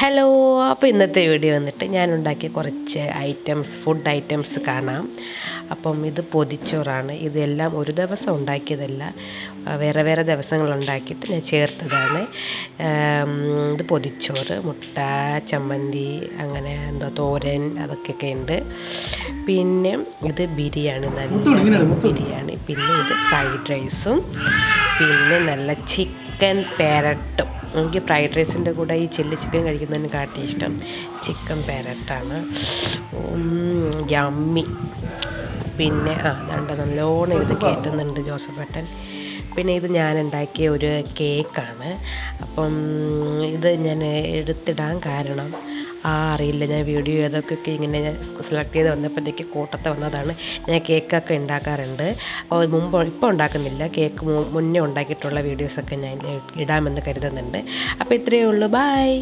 Hello അപ്പോൾ ഇന്നത്തെ video വന്നിട്ട് ഞാൻ ഉണ്ടാക്കിയ കുറച്ച് ഐറ്റംസ് ഫുഡ് ഐറ്റംസ് കാണാം. അപ്പം ഇത് പൊതിച്ചോറാണ്. ഇതെല്ലാം ഒരു ദിവസം ഉണ്ടാക്കിയതല്ല വേറെ വേറെ ദിവസങ്ങൾ ഉണ്ടാക്കിയിട്ട് ഞാൻ ചേർത്തതാണ്. ഇത് പൊതിച്ചോറ് മുട്ട ചമ്മന്തി അങ്ങനെ എന്തോ തോരൻ അതൊക്കെ ഉണ്ട്. പിന്നെ ഇത് ബിരിയാണി നല്ല ബിരിയാണി പിന്നെ ഇത് ഫ്രൈഡ് റൈസും പിന്നെ നല്ല ചിക്കൻ പെരട്ടും. എനിക്ക് ഫ്രൈഡ് റൈസിന്റെ കൂടെ ഈ ചില്ലി ചിക്കൻ കഴിക്കുന്നതിന് കാട്ടി ഇഷ്ടം. ചിക്കൻ പെരട്ടാണ്. യമ്മി പിന്നെ ആ രണ്ട് നല്ലോണം ഇത് കയറ്റുന്നുണ്ട് ജോസഫേട്ടൻ പിന്നെ ഇത് ഞാൻ ഉണ്ടാക്കിയ ഒരു കേക്കാണ് അപ്പം ഇത് ഞാൻ എടുത്തിടാൻ കാരണം ആ അറിയില്ല. ഞാൻ വീഡിയോ ഏതൊക്കെ ഇങ്ങനെ സെലക്ട് ചെയ്ത് വന്നപ്പോഴത്തേക്ക് കൂട്ടത്തെ വന്നതാണ്. ഞാൻ കേക്കൊക്കെ ഉണ്ടാക്കാറുണ്ട്. അപ്പോൾ മുമ്പ് ഇപ്പോൾ ഉണ്ടാക്കുന്നില്ല. കേക്ക് മുന്നേ ഉണ്ടാക്കിയിട്ടുള്ള വീഡിയോസൊക്കെ ഞാൻ ഇടാമെന്ന് കരുതുന്നുണ്ട്. അപ്പോൾ ഇത്രയേ ഉള്ളൂ. ബായ്